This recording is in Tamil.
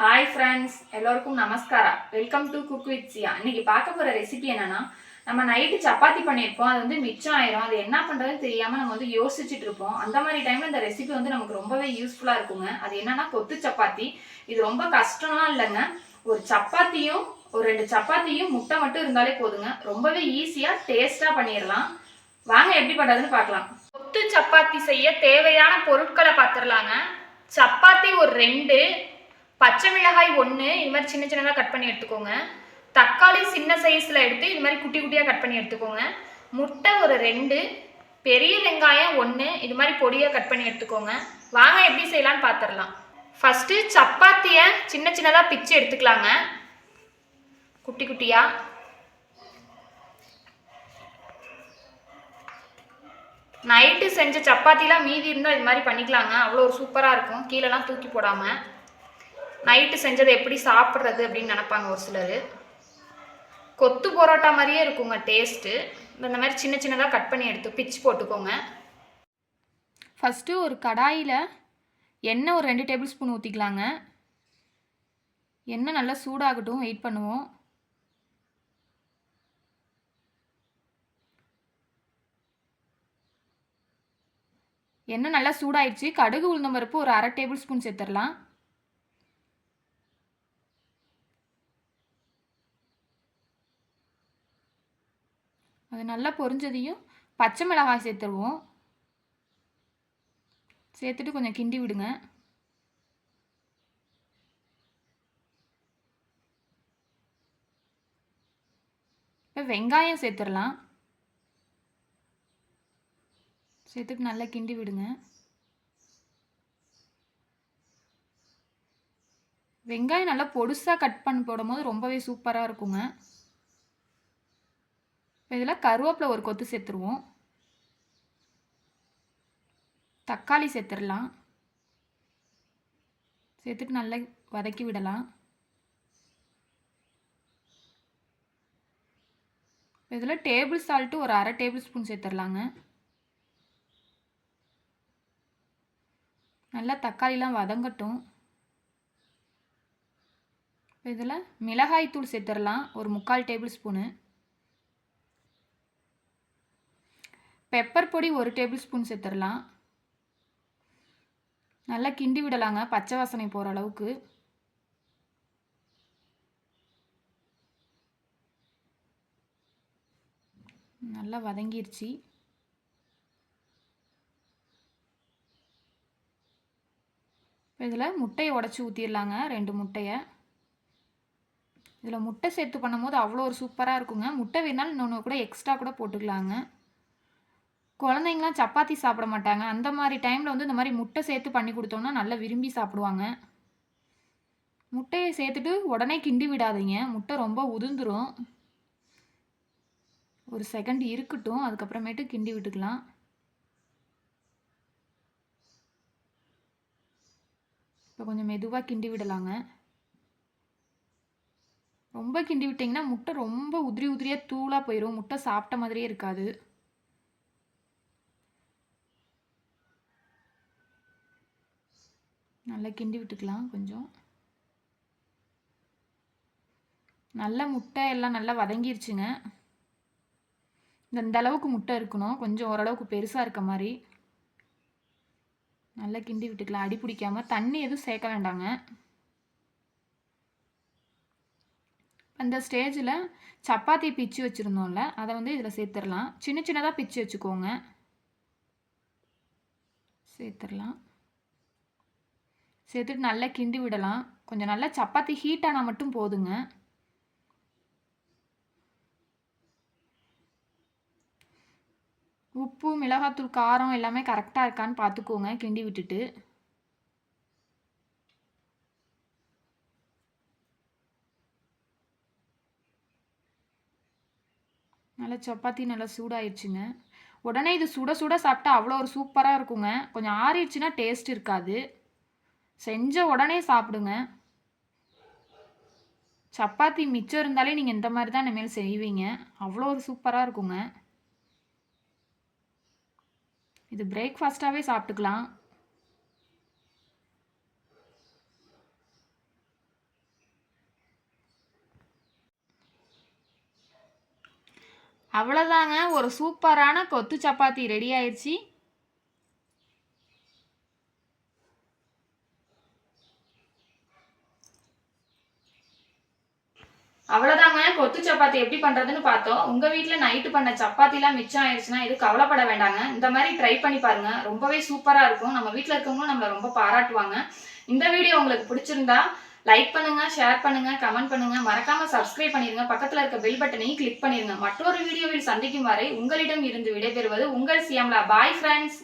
ஹாய் ஃப்ரெண்ட்ஸ் எல்லோருக்கும் நமஸ்காரா welcome to cook with Sia இன்னைக்கு பார்க்க போகிற ரெசிபி என்னன்னா நம்ம நைட்டு சப்பாத்தி பண்ணியிருப்போம். அது வந்து மிச்சம் ஆயிரும். அது என்ன பண்ணுறதுன்னு தெரியாமல் நம்ம வந்து யோசிச்சுட்டு இருப்போம். அந்த மாதிரி டைமில் இந்த ரெசிபி வந்து நமக்கு ரொம்பவே யூஸ்ஃபுல்லாக இருக்குங்க. அது என்னன்னா கொத்து சப்பாத்தி. இது ரொம்ப கஷ்டம்லாம் இல்லைங்க. ஒரு சப்பாத்தியும் ஒரு ரெண்டு சப்பாத்தியும் முட்டை மட்டும் இருந்தாலே போதுங்க. ரொம்பவே ஈஸியாக டேஸ்ட்டாக பண்ணிடலாம் வாங்க எப்படி பண்ணுறதுன்னு பார்க்கலாம். கொத்து சப்பாத்தி செய்ய தேவையான பொருட்களை பார்த்துடலாங்க சப்பாத்தி ஒரு ரெண்டு பச்சை மிளகாய் ஒன்று இது மாதிரி சின்ன சின்னதாக கட் பண்ணி எடுத்துக்கோங்க. தக்காளி சின்ன சைஸில் எடுத்து இது மாதிரி குட்டி குட்டியாக கட் பண்ணி எடுத்துக்கோங்க. முட்டை ஒரு ரெண்டு பெரிய வெங்காயம் ஒன்று இது மாதிரி பொடியாக கட் பண்ணி எடுத்துக்கோங்க. வாங்க எப்படி செய்யலான்னு பார்த்துடலாம் ஃபஸ்ட்டு சப்பாத்தியை சின்ன சின்னதாக பிச்சு எடுத்துக்கலாங்க. குட்டி குட்டியாக நைட்டு செஞ்ச சப்பாத்திலாம் மீதி இருந்தால் இது மாதிரி பண்ணிக்கலாங்க. அவ்வளோ ஒரு சூப்பராக இருக்கும். கீழெலாம் தூக்கி போடாமல் நைட்டு செஞ்சதை எப்படி சாப்பிட்றது அப்படின்னு நினப்பாங்க ஒரு சிலர். கொத்து பரோட்டா மாதிரியே இருக்குங்க டேஸ்ட்டு இந்த மாதிரி சின்ன சின்னதாக கட் பண்ணி எடுத்து பிச்சு போட்டுக்கோங்க. ஃபஸ்ட்டு ஒரு கடாயில் எண்ணெய் ஒரு ரெண்டு டேபிள் ஸ்பூன் ஊற்றிக்கலாங்க எண்ணெய் நல்லா சூடாகட்டும் வெயிட் பண்ணுவோம். எண்ணெய் நல்லா சூடாயிடுச்சு. கடுகு உளுந்தம்பருப்பு ஒரு அரை டேபிள் ஸ்பூன் சேர்த்துடலாம். அது நல்லா பொரிஞ்சதையும் பச்சை மிளகாய் சேர்த்துருவோம். சேர்த்துட்டு கொஞ்சம் கிண்டி விடுங்க. இப்போ வெங்காயம் சேர்த்துடலாம். சேர்த்துட்டு நல்லா கிண்டி விடுங்க. வெங்காயம் நல்லா பொடுசாக கட் பண்ணி போடும்போது ரொம்பவே சூப்பராக இருக்குங்க. இதில் கருவேப்பிலை ஒரு கொத்து சேர்த்துருவோம். தக்காளி சேர்த்துடலாம். சேர்த்துட்டு நல்லா வதக்கி விடலாம். இதில் டேபிள் சால்ட்டு ஒரு அரை டேபிள் ஸ்பூன் சேர்த்துடலாங்க. நல்லா தக்காளிலாம் வதங்கட்டும். இதில் மிளகாய் தூள் சேர்த்துடலாம் ஒரு முக்கால் டேபிள் ஸ்பூனு. பெப்பர் பொடி ஒரு டேபிள் ஸ்பூன் சேர்த்துடலாம். நல்லா கிண்டி விடலாங்க பச்சை வாசனை போகிற அளவுக்கு. நல்லா வதங்கிருச்சு. இதில் முட்டையை உடச்சி ஊற்றிடலாங்க ரெண்டு முட்டையை. இதில் முட்டை சேர்த்து பண்ணும்போது அவ்வளோ ஒரு சூப்பராக இருக்குங்க. முட்டை வேணாலும் இன்னொன்று கூட எக்ஸ்ட்ரா கூட போட்டுக்கலாங்க. குழந்தைங்களாம் சப்பாத்தி சாப்பிட மாட்டாங்க. அந்த மாதிரி டைமில் வந்து இந்த மாதிரி முட்டை சேர்த்து பண்ணி கொடுத்தோம்னா நல்லா விரும்பி சாப்பிடுவாங்க. முட்டையை சேர்த்துட்டு உடனே கிண்டி விடாதீங்க. முட்டை ரொம்ப உதிர்ந்துடும் ஒரு செகண்ட் இருக்கட்டும். அதுக்கப்புறமேட்டு கிண்டி விட்டுக்கலாம். இப்போ கொஞ்சம் மெதுவாக கிண்டி விடலாங்க. ரொம்ப கிண்டி விட்டிங்கன்னா முட்டை ரொம்ப உதிரி உதிரியாக தூளாக போயிடும் முட்டை சாப்பிட்ட மாதிரியே இருக்காது. நல்லா கிண்டி விட்டுக்கலாம் கொஞ்சம். நல்ல முட்டை எல்லாம் நல்லா வதங்கிருச்சுங்க. இந்த அளவுக்கு முட்டை இருக்கணும். கொஞ்சம் ஓரளவுக்கு பெருசாக இருக்க மாதிரி. நல்லா கிண்டி விட்டுக்கலாம். அடி பிடிக்காமல் தண்ணி எதுவும் சேர்க்க வேண்டாங்க. அந்த ஸ்டேஜில் சப்பாத்தி பிச்சு வச்சுருந்தோம்ல அதை வந்து இதில் சேர்த்துடலாம். சின்ன சின்னதாக பிச்சு வச்சுக்கோங்க. சேர்த்துடலாம். சேர்த்துட்டு நல்லா கிண்டி விடலாம். கொஞ்சம் நல்லா சப்பாத்தி ஹீட் ஆனால் மட்டும் போதுங்க. உப்பு மிளகாத்தூள் காரம் எல்லாமே கரெக்டாக இருக்கான்னு பார்த்துக்கோங்க கிண்டி விட்டுட்டு. நல்லா சப்பாத்தி நல்லா சூடாயிடுச்சுங்க உடனே இது சுட சுட சாப்பிட்டா அவ்வளோ ஒரு சூப்பராக இருக்குங்க. கொஞ்சம் ஆறிடுச்சுன்னா டேஸ்ட் இருக்காது. செஞ்ச உடனே சாப்பிடுங்க. சப்பாத்தி மிச்சம் இருந்தாலே நீங்கள் இந்த மாதிரி தான் இனிமேல் செய்வீங்க. அவ்வளோ ஒரு சூப்பராக இருக்குங்க. இது பிரேக்ஃபாஸ்ட்டாகவே சாப்பிட்டுக்கலாம். அவ்வளோதாங்க. ஒரு சூப்பரான கொத்து சப்பாத்தி ரெடி ஆயிடுச்சு. அவ்வளோதாங்க கொத்து சப்பாத்தி எப்படி பண்ணுறதுன்னு பார்த்தோம். உங்கள் வீட்டில் நைட்டு பண்ண சப்பாத்திலாம் மிச்சம் ஆயிடுச்சுன்னா இது கவலைப்பட வேண்டாங்க. இந்த மாதிரி ட்ரை பண்ணி பாருங்க. ரொம்பவே சூப்பராக இருக்கும். நம்ம வீட்டில் இருக்கவங்களும் நம்மளை ரொம்ப பாராட்டுவாங்க. இந்த வீடியோ உங்களுக்கு பிடிச்சிருந்தா லைக் பண்ணுங்க ஷேர் பண்ணுங்க கமெண்ட் பண்ணுங்க. மறக்காம சப்ஸ்கிரைப் பண்ணிருங்க. பக்கத்தில் இருக்க பெல் பட்டனையும் கிளிக் பண்ணிருங்க. மற்றொரு வீடியோவில் சந்திக்கும் வரை உங்களிடம் இருந்து விடைபெறுவது உங்கள் சியாம்லா. Bye friends